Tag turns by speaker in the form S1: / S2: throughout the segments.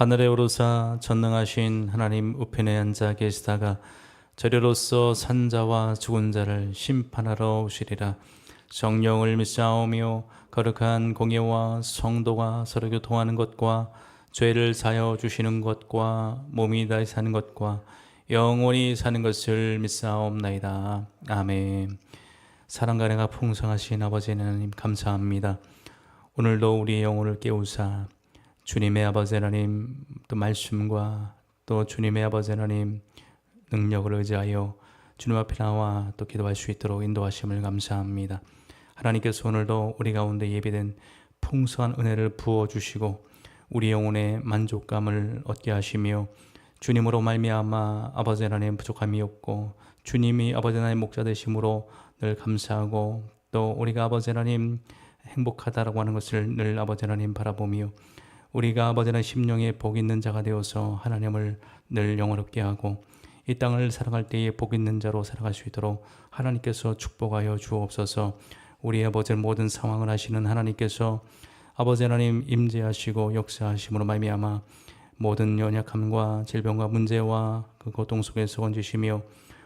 S1: 하늘에 오르사 전능하신 하나님 우편에 앉아 계시다가 저리로서 산자와 죽은 자를 심판하러 오시리라. 성령을 믿사오며 거룩한 공예와 성도가 서로 교통하는 것과 죄를 사여 주시는 것과 몸이 다시 사는 것과 영원히 사는 것을 믿사옵나이다. 아멘. 사랑과 은혜가 풍성하신 아버지 하나님 감사합니다. 오늘도 우리의 영혼을 깨우사 주님의 아버지 하나님 또 말씀과 또 주님의 아버지 하나님 능력을 의지하여 주님 앞에 나와 또 기도할 수 있도록 인도하심을 감사합니다. 하나님께서 오늘도 우리 가운데 예비된 풍성한 은혜를 부어 주시고 우리 영혼의 만족감을 얻게 하시며 주님으로 말미암아 아버지 하나님 부족함이 없고 주님이 아버지 하나님 목자 되심으로 늘 감사하고 또 우리가 아버지 하나님 행복하다라고 하는 것을 늘 아버지 하나님 바라보며 우리가 아버지 하나님 심령에 복 있는 자가 되어서 하나님을 늘 영원롭게 하고 이 땅을 살아갈 때에 복 있는 자로 살아갈 수 있도록 하나님께서 축복하여 주옵소서. 우리 아버지 모든 상황을 하시는 하나님께서 아버지 하나님 임재하시고 역사하심으로 말미암아 모든 연약함과 질병과 문제와 그 고통 속에서 건지시며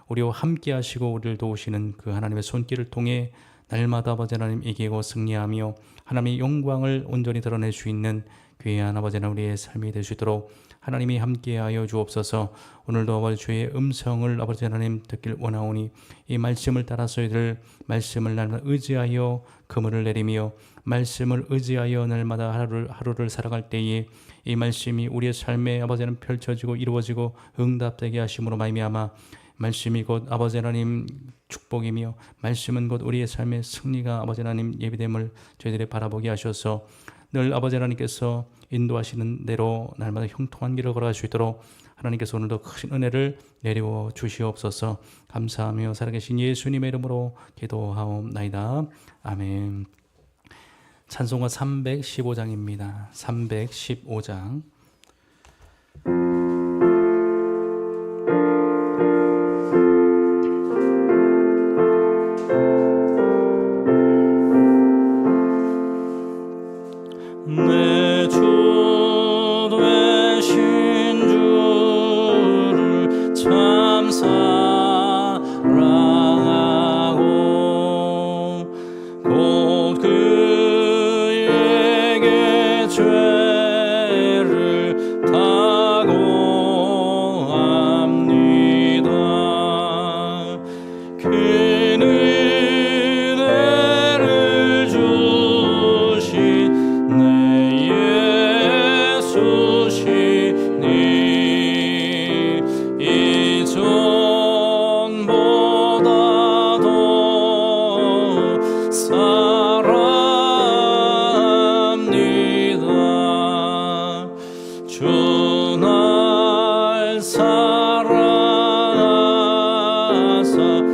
S1: 우리와 함께 하시고 우리를 도우시는 그 하나님의 손길을 통해 날마다 아버지 하나님 이기고 승리하며 하나님의 영광을 온전히 드러낼 수 있는 귀한 아버지 하나님 우리의 삶이 될 수 있도록 하나님이 함께하여 주옵소서. 오늘도 아버지 주의 음성을 아버지 하나님 듣길 원하오니 이 말씀을 따라서 이들 말씀을 날마다 의지하여 그물을 내리며 말씀을 의지하여 날마다 하루를, 하루를 살아갈 때에 이 말씀이 우리의 삶에 아버지 하나님 펼쳐지고 이루어지고 응답되게 하심으로 말미암아 말씀이 곧 아버지 하나님 축복이며 말씀은 곧 우리의 삶의 승리가 아버지 하나님 예비됨을 저희들이 바라보게 하셔서 늘 아버지 하나님께서 인도하시는 대로 날마다 형통한 길을 걸어갈 수 있도록 하나님께서 오늘도 큰 은혜를 내려 주시옵소서. 감사하며 살아계신 예수님의 이름으로 기도하옵나이다. 아멘. 찬송가 315장입니다. 315장 참 사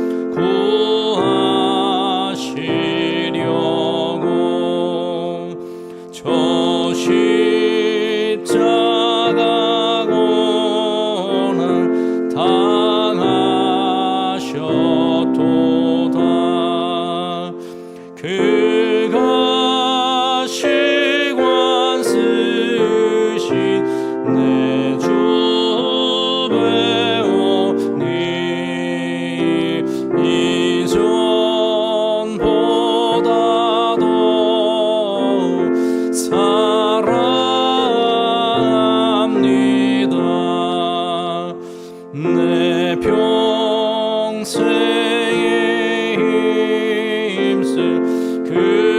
S1: Hey.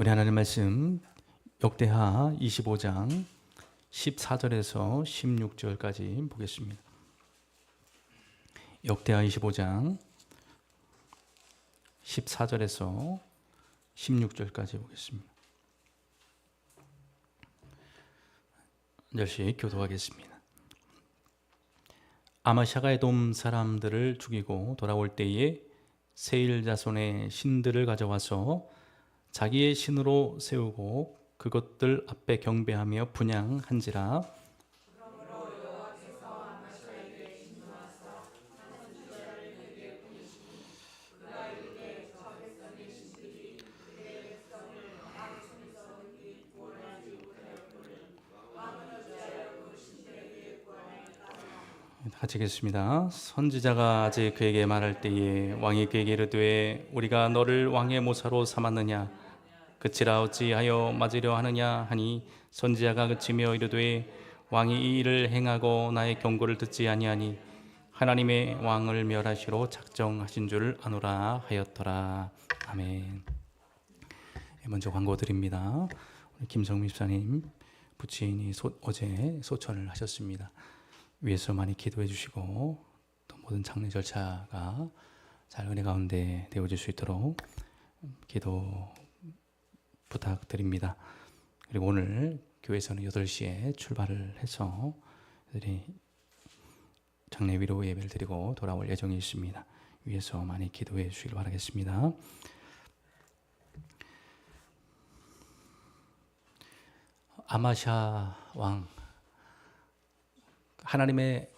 S1: 우리 하나님 말씀 역대하 25장 14절에서 16절까지 보겠습니다. 역대하 25장 14절에서 16절까지 보겠습니다. 열시 교도하겠습니다. 아마샤가 에돔 사람들을 죽이고 돌아올 때에 세일 자손의 신들을 가져와서 자기의 신으로 세우고 그것들 앞에 경배하며 분양한지라 같이 읽겠습니다. 선지자가 아직 그에게 말할 때에 왕이 그에게 이르되 우리가 너를 왕의 모사로 삼았느냐 그치라 어찌하여 맞으려 하느냐 하니 선지자가 그치며 이르되 왕이 이 일을 행하고 나의 경고를 듣지 아니하니 하나님의 왕을 멸하시로 작정하신 줄 아노라 하였더라 아멘. 먼저 광고 드립니다. 김성민 집사님 부친이 소- 어제 소천을 하셨습니다. 위에서 많이 기도해 주시고 또 모든 장례 절차가 잘 은혜 가운데 되어질 수 있도록 기도 부탁드립니다. 그리고 오늘 교회에서는 8시에 출발을 해서 애들이 장례 위로 예배를 드리고 돌아올 예정이 있습니다. 위에서 많이 기도해 주시길 바라겠습니다. 아마샤 왕 하나님의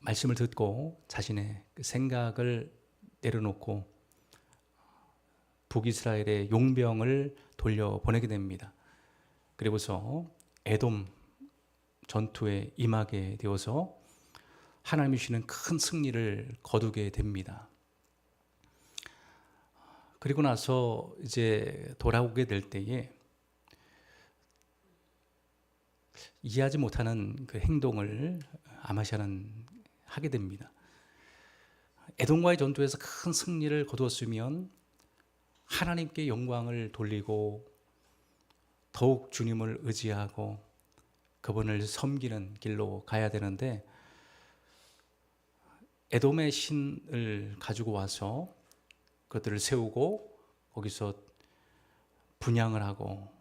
S1: 말씀을 듣고 자신의 그 생각을 내려놓고 북이스라엘의 용병을 돌려 보내게 됩니다. 그리고서 에돔 전투에 임하게 되어서 하나님이 주시는 큰 승리를 거두게 됩니다. 그리고 나서 이제 돌아오게 될 때에 이해하지 못하는 그 행동을 아마샤는 하게 됩니다. 에돔과의 전투에서 큰 승리를 거두었으면 하나님께 영광을 돌리고 더욱 주님을 의지하고 그분을 섬기는 길로 가야 되는데 에돔의 신을 가지고 와서 그들을 세우고 거기서 분양을 하고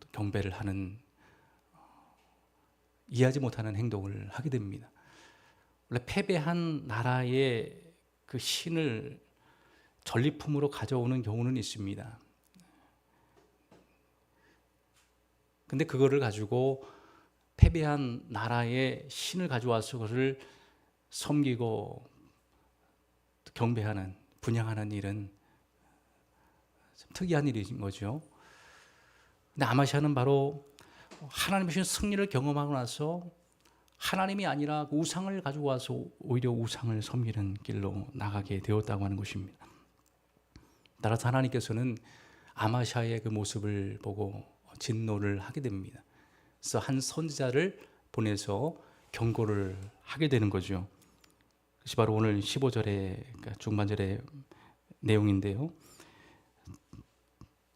S1: 또 경배를 하는 이해하지 못하는 행동을 하게 됩니다. 원래 패배한 나라의 그 신을 전리품으로 가져오는 경우는 있습니다. 근데 그거를 가지고 패배한 나라의 신을 가져와서 그를 섬기고 경배하는 분양하는 일은 참 특이한 일인 거죠. 근데 아마시아는 바로 하나님의 주신 승리를 경험하고 나서 하나님이 아니라 그 우상을 가지고 와서 오히려 우상을 섬기는 길로 나가게 되었다고 하는 것입니다. 따라서 하나님께서는 아마샤의 그 모습을 보고 진노를 하게 됩니다. 그래서 한 선지자를 보내서 경고를 하게 되는 거죠. 그것이 바로 오늘 15절의 그러니까 중반절의 내용인데요.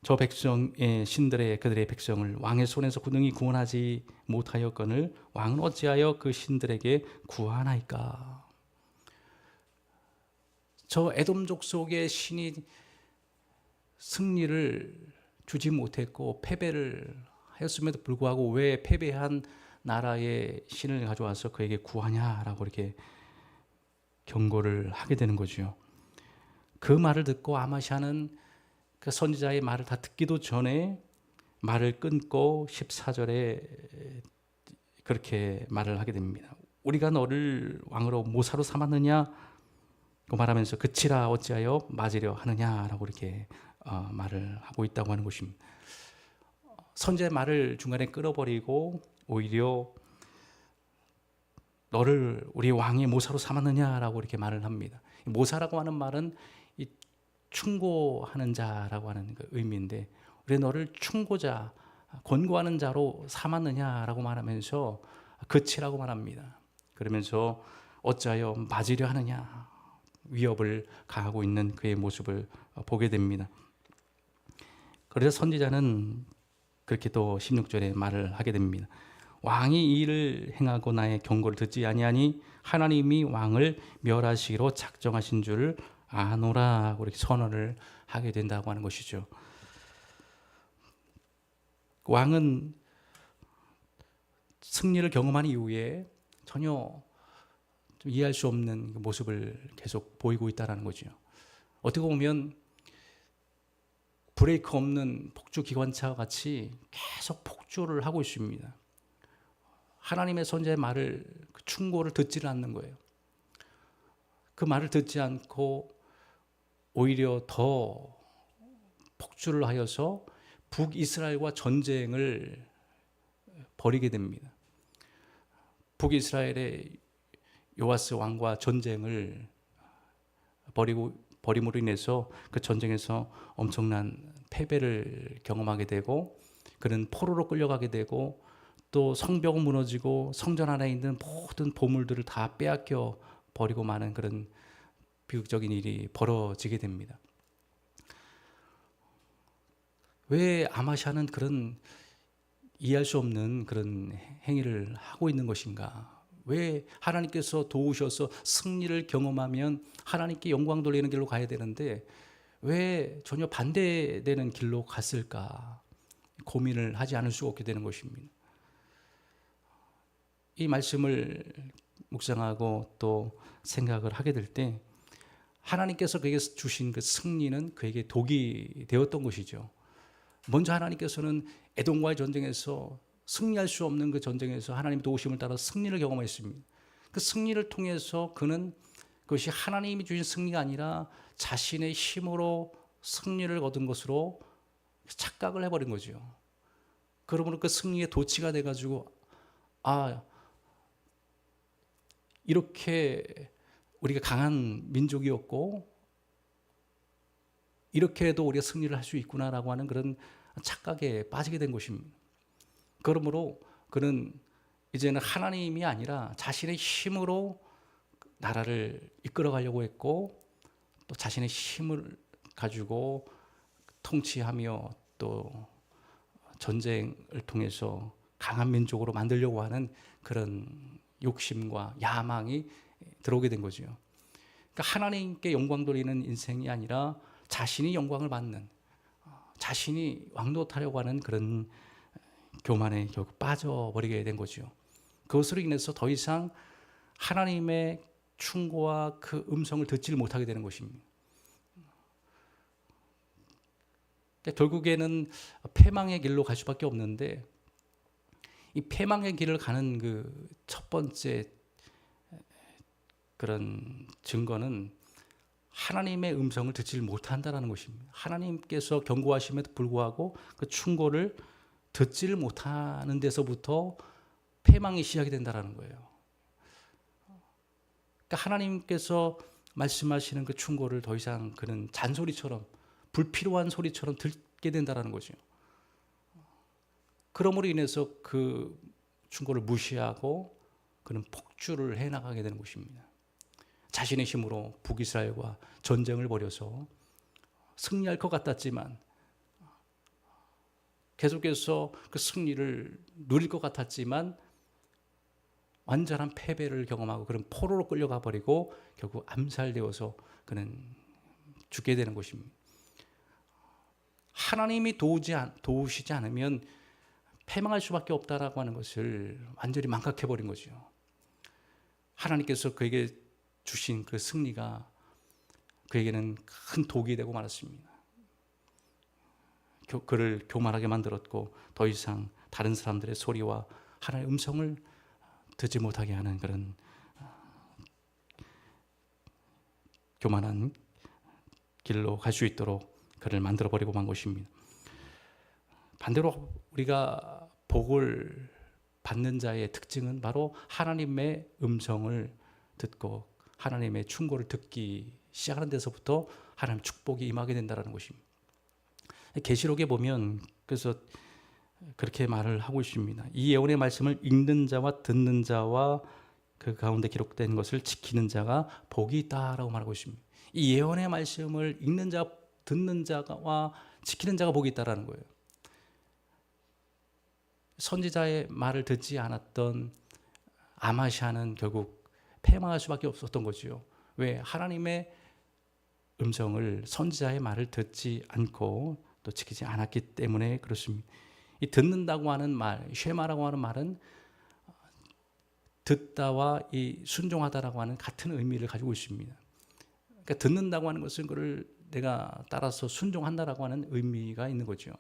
S1: 저 백성의 신들의 그들의 백성을 왕의 손에서 구능히 구원하지 못하였거늘 왕은 어찌하여 그 신들에게 구하나이까? 저 에돔족 속의 신이 승리를 주지 못했고 패배를 하였음에도 불구하고 왜 패배한 나라의 신을 가져와서 그에게 구하냐라고 이렇게 경고를 하게 되는 거죠. 그 말을 듣고 아마샤는 그 선지자의 말을 다 듣기도 전에 말을 끊고 14절에 그렇게 말을 하게 됩니다. 우리가 너를 왕으로 모사로 삼았느냐? 그 말하면서 그치라 어찌하여 맞으려 하느냐라고 이렇게 어, 말을 하고 있다고 하는 것입니다. 선지자의 말을 중간에 끌어버리고 오히려 너를 우리 왕의 모사로 삼았느냐라고 이렇게 말을 합니다. 모사라고 하는 말은 이 충고하는 자라고 하는 그 의미인데 우리 너를 충고자 권고하는 자로 삼았느냐라고 말하면서 그치라고 말합니다. 그러면서 어찌하여 맞으려 하느냐 위협을 가하고 있는 그의 모습을 보게 됩니다. 그래서 선지자는 그렇게 또 16절에 말을 하게 됩니다. 왕이 이 일을 행하고 나의 경고를 듣지 아니하니 하나님이 왕을 멸하시기로 작정하신 줄을 아노라 이렇게 선언을 하게 된다고 하는 것이죠. 왕은 승리를 경험한 이후에 전혀 좀 이해할 수 없는 그 모습을 계속 보이고 있다는 거죠. 어떻게 보면 브레이크 없는 폭주 기관차와 같이 계속 폭주를 하고 있습니다. 하나님의 선제의 말을 그 충고를 듣지를 않는 거예요. 그 말을 듣지 않고 오히려 더 폭주를 하여서 북이스라엘과 전쟁을 벌이게 됩니다. 북이스라엘의 요아스 왕과 전쟁을 벌이고 벌임으로 인해서 그 전쟁에서 엄청난 패배를 경험하게 되고 그는 포로로 끌려가게 되고 또 성벽은 무너지고 성전 안에 있는 모든 보물들을 다 빼앗겨 버리고 마는 그런 비극적인 일이 벌어지게 됩니다. 왜 아마샤는 그런 이해할 수 없는 그런 행위를 하고 있는 것인가? 왜 하나님께서 도우셔서 승리를 경험하면 하나님께 영광 돌리는 길로 가야 되는데 왜 전혀 반대되는 길로 갔을까? 고민을 하지 않을 수 없게 되는 것입니다. 이 말씀을 묵상하고 또 생각을 하게 될 때 하나님께서 그에게 주신 그 승리는 그에게 독이 되었던 것이죠. 먼저 하나님께서는 에돔과의 전쟁에서 승리할 수 없는 그 전쟁에서 하나님 도우심을 따라 승리를 경험했습니다. 그 승리를 통해서 그는 그것이 하나님이 주신 승리가 아니라 자신의 힘으로 승리를 거둔 것으로 착각을 해버린 거죠. 그러므로 그 승리의 도치가 돼가지고 아 이렇게 우리가 강한 민족이었고 이렇게 해도 우리가 승리를 할 수 있구나라고 하는 그런 착각에 빠지게 된 것입니다. 그러므로 그는 이제는 하나님이 아니라 자신의 힘으로 나라를 이끌어 가려고 했고 또 자신의 힘을 가지고 통치하며 또 전쟁을 통해서 강한 민족으로 만들려고 하는 그런 욕심과 야망이 들어오게 된 거죠. 그러니까 하나님께 영광 돌리는 인생이 아니라 자신이 영광을 받는 자신이 왕노하려고 하는 그런 교만에 결국 빠져버리게 된 거죠. 그것으로 인해서 더 이상 하나님의 충고와 그 음성을 듣지를 못하게 되는 것입니다. 결국에는 패망의 길로 갈 수밖에 없는데 이 패망의 길을 가는 그 첫 번째 그런 증거는 하나님의 음성을 듣지 못한다라는 것입니다. 하나님께서 경고하심에도 불구하고 그 충고를 듣지를 못하는 데서부터 패망이 시작이 된다라는 거예요. 그러니까 하나님께서 말씀하시는 그 충고를 더 이상 그는 잔소리처럼 불필요한 소리처럼 듣게 된다라는 거죠. 그러므로 인해서 그 충고를 무시하고 그는 폭주를 해 나가게 되는 것입니다. 자신의 힘으로 북이스라엘과 전쟁을 벌여서 승리할 것 같았지만 계속해서 그 승리를 누릴 것 같았지만 완전한 패배를 경험하고 그런 포로로 끌려가 버리고 결국 암살되어서 그는 죽게 되는 것입니다. 하나님이 도우지 도우시지 않으면 패망할 수밖에 없다라고 하는 것을 완전히 망각해 버린 거죠. 하나님께서 그에게 주신 그 승리가 그에게는 큰 독이 되고 말았습니다. 그를 교만하게 만들었고 더 이상 다른 사람들의 소리와 하나님의 음성을 듣지 못하게 하는 그런 어, 교만한 길로 갈 수 있도록 그를 만들어 버리고 만 것입니다. 반대로 우리가 복을 받는 자의 특징은 바로 하나님의 음성을 듣고 하나님의 충고를 듣기 시작하는 데서부터 하나님 축복이 임하게 된다라는 것입니다. 계시록에 보면 그래서 그렇게 말을 하고 있습니다. 이 예언의 말씀을 읽는 자와 듣는 자와 그 가운데 기록된 것을 지키는 자가 복이 있다라고 말하고 있습니다. 이 예언의 말씀을 읽는 자, 듣는 자와 지키는 자가 복이 있다라는 거예요. 선지자의 말을 듣지 않았던 아마시아는 결국 패망할 수밖에 없었던 거지요. 왜 하나님의 음성을 선지자의 말을 듣지 않고 또 지키지 않았기 때문에 그렇습니다. 이 듣는다고 하는 말, 쉐마라고 하는 말은 듣다와 이 순종하다라고 하는 같은 의미를 가지고 있습니다. 그러니까 듣는다고 하는 것은 그를 내가 따라서 순종한다라고 하는 의미가 있는 거죠.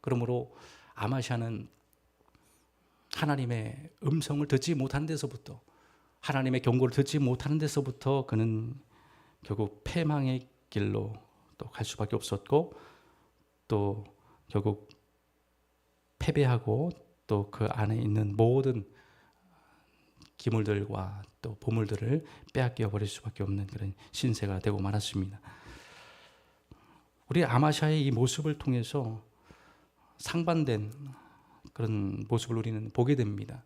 S1: 그러므로 아마샤는 하나님의 음성을 듣지 못한 데서부터 하나님의 경고를 듣지 못하는 데서부터 그는 결국 패망의 길로 또 갈 수밖에 없었고 또 결국 패배하고 또 그 안에 있는 모든 기물들과 또 보물들을 빼앗겨 버릴 수밖에 없는 그런 신세가 되고 말았습니다. 우리 아마샤의 이 모습을 통해서 상반된 그런 모습을 우리는 보게 됩니다.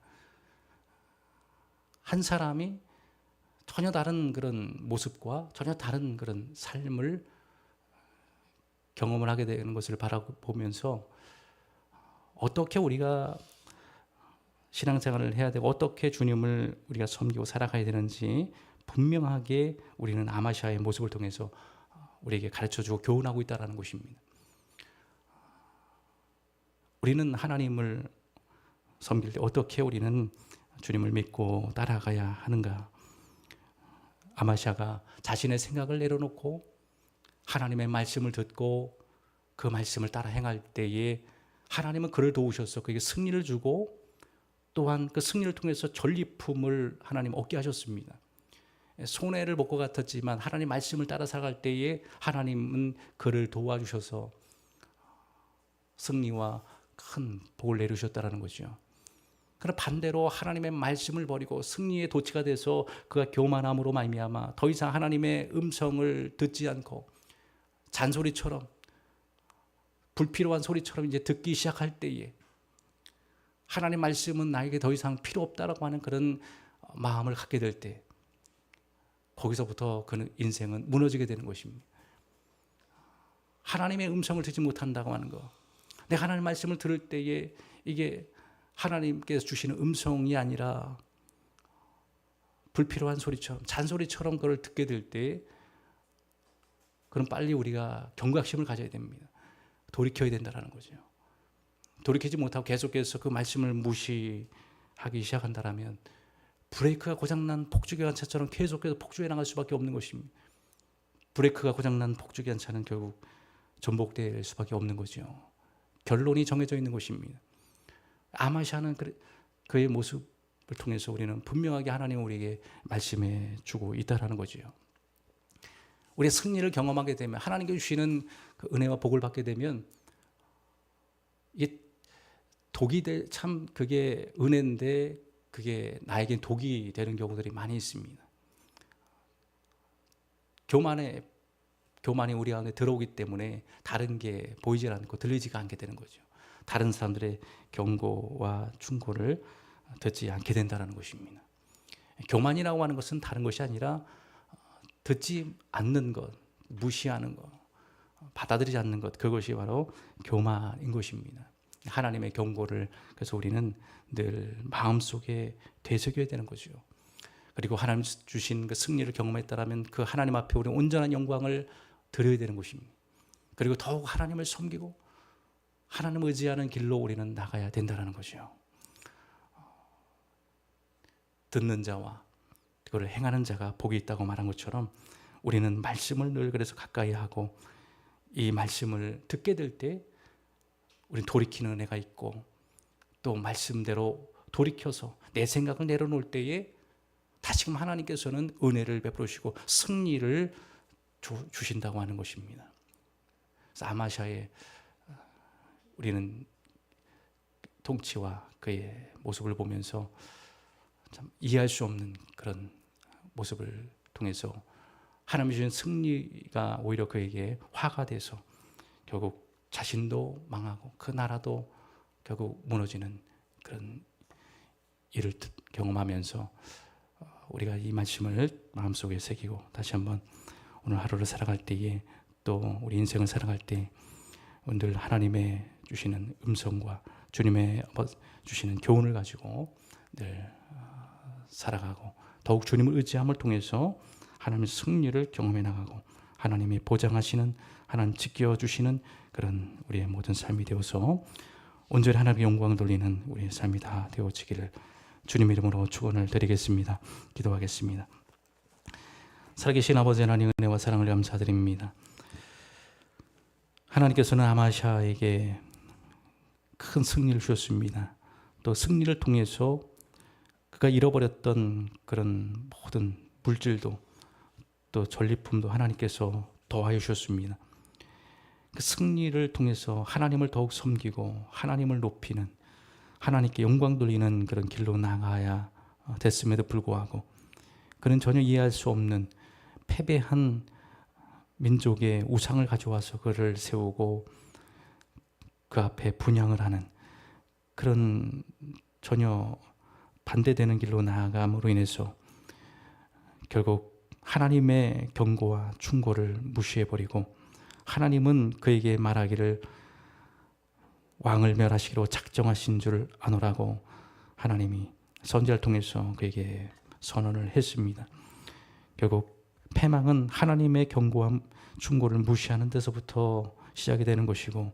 S1: 한 사람이 전혀 다른 그런 모습과 전혀 다른 그런 삶을 경험을 하게 되는 것을 바라보면서 어떻게 우리가 신앙생활을 해야 되고 어떻게 주님을 우리가 섬기고 살아가야 되는지 분명하게 우리는 아마시아의 모습을 통해서 우리에게 가르쳐 주고 교훈하고 있다는 것입니다. 우리는 하나님을 섬길 때 어떻게 우리는 주님을 믿고 따라가야 하는가? 아마샤가 자신의 생각을 내려놓고 하나님의 말씀을 듣고 그 말씀을 따라 행할 때에 하나님은 그를 도우셔서 그에게 승리를 주고 또한 그 승리를 통해서 전리품을 하나님 얻게 하셨습니다. 손해를 볼 것 같았지만 하나님 말씀을 따라 살아갈 때에 하나님은 그를 도와주셔서 승리와 큰 복을 내리셨다라는 거죠. 그러나 반대로 하나님의 말씀을 버리고 승리의 도치가 돼서 그가 교만함으로 말미암아 더 이상 하나님의 음성을 듣지 않고 잔소리처럼 불필요한 소리처럼 이제 듣기 시작할 때에 하나님 말씀은 나에게 더 이상 필요 없다라고 하는 그런 마음을 갖게 될 때 거기서부터 그 인생은 무너지게 되는 것입니다. 하나님의 음성을 듣지 못한다고 하는 거. 내가 하나님 말씀을 들을 때에 이게 하나님께서 주시는 음성이 아니라 불필요한 소리처럼 잔소리처럼 그걸 듣게 될 때 그럼 빨리 우리가 경각심을 가져야 됩니다. 돌이켜야 된다라는 거죠. 돌이키지 못하고 계속해서 그 말씀을 무시하기 시작한다라면 브레이크가 고장난 폭주기관 차처럼 계속해서 폭주해 나갈 수밖에 없는 것입니다. 브레이크가 고장난 폭주기관 차는 결국 전복될 수밖에 없는 거죠. 결론이 정해져 있는 것입니다. 아마샤는 그의 모습을 통해서 우리는 분명하게 하나님 우리에게 말씀해 주고 있다라는 거지요. 우리의 승리를 경험하게 되면 하나님께 주시는 그 은혜와 복을 받게 되면 이게 독이 될 참 그게 은혜인데 그게 나에겐 독이 되는 경우들이 많이 있습니다. 교만에 교만이 우리 안에 들어오기 때문에 다른 게 보이질 않고 들리지가 않게 되는 거죠. 다른 사람들의 경고와 충고를 듣지 않게 된다는 것입니다. 교만이라고 하는 것은 다른 것이 아니라 듣지 않는 것, 무시하는 것, 받아들이지 않는 것, 그것이 바로 교만인 것입니다. 하나님의 경고를 그래서 우리는 늘 마음속에 되새겨야 되는 거죠. 그리고 하나님 주신 그 승리를 경험했다라면 그 하나님 앞에 우리 온전한 영광을 드려야 되는 것입니다. 그리고 더욱 하나님을 섬기고 하나님 의지하는 길로 우리는 나가야 된다는 것이요. 듣는 자와 그걸 행하는 자가 복이 있다고 말한 것처럼 우리는 말씀을 늘 그래서 가까이 하고 이 말씀을 듣게 될 때 우리 돌이키는 은혜가 있고 또 말씀대로 돌이켜서 내 생각을 내려놓을 때에 다시금 하나님께서는 은혜를 베풀으시고 승리를 주, 주신다고 하는 것입니다. 아마샤의 우리는 통치와 그의 모습을 보면서 참 이해할 수 없는 그런 모습을 통해서 하나님 주신 승리가 오히려 그에게 화가 돼서 결국 자신도 망하고 그 나라도 결국 무너지는 그런 일을 듣- 경험하면서 어, 우리가 이 말씀을 마음속에 새기고 다시 한번 오늘 하루를 살아갈 때에 또 우리 인생을 살아갈 때늘 하나님의 주시는 음성과 주님의 주시는 교훈을 가지고 늘 어, 살아가고 더욱 주님을 의지함을 통해서 하나님의 승리를 경험해 나가고 하나님이 보장하시는 하나님 지켜주시는 그런 우리의 모든 삶이 되어서 온전히 하나님의 영광을 돌리는 우리의 삶이 다 되어지기를 주님 이름으로 축원을 드리겠습니다. 기도하겠습니다. 살아계신 아버지 하나님 은혜와 사랑을 감사드립니다. 하나님께서는 아마샤에게 큰 승리를 주셨습니다. 또 승리를 통해서 그가 잃어버렸던 그런 모든 물질도 또 전리품도 하나님께서 더하여 주셨습니다. 그 승리를 통해서 하나님을 더욱 섬기고 하나님을 높이는 하나님께 영광 돌리는 그런 길로 나가야 됐음에도 불구하고 그는 전혀 이해할 수 없는 패배한 민족의 우상을 가져와서 그를 세우고 그 앞에 분양을 하는 그런 전혀 반대되는 길로 나아감으로 인해서 결국 하나님의 경고와 충고를 무시해버리고 하나님은 그에게 말하기를 왕을 멸하시기로 작정하신 줄 아노라고 하나님이 선지자를 통해서 그에게 선언을 했습니다. 결국 패망은 하나님의 경고와 충고를 무시하는 데서부터 시작이 되는 것이고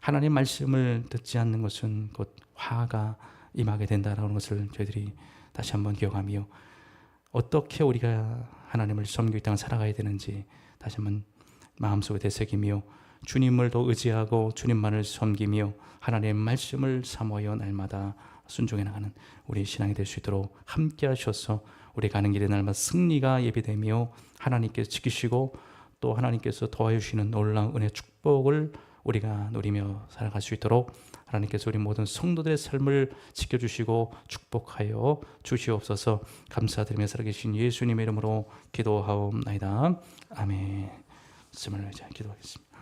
S1: 하나님 말씀을 듣지 않는 것은 곧 화가 임하게 된다라는 것을 저희들이 다시 한번 기억하며 어떻게 우리가 하나님을 섬기고 이 땅을 살아가야 되는지 다시 한번 마음속에 되새기며 주님을 더 의지하고 주님만을 섬기며 하나님의 말씀을 사모하여 날마다 순종해 나가는 우리 신앙이 될 수 있도록 함께 하셔서 우리 가는 길에 날마다 승리가 예비되며 하나님께서 지키시고 또 하나님께서 더하여 주시는 놀라운 은혜 축복을 우리가 누리며 살아갈 수 있도록 하나님께서 우리 모든 성도들의 삶을 지켜주시고 축복하여 주시옵소서. 감사드리며 살아계신 예수님의 이름으로 기도하옵나이다. 아멘. 말씀을 의지하 기도하겠습니다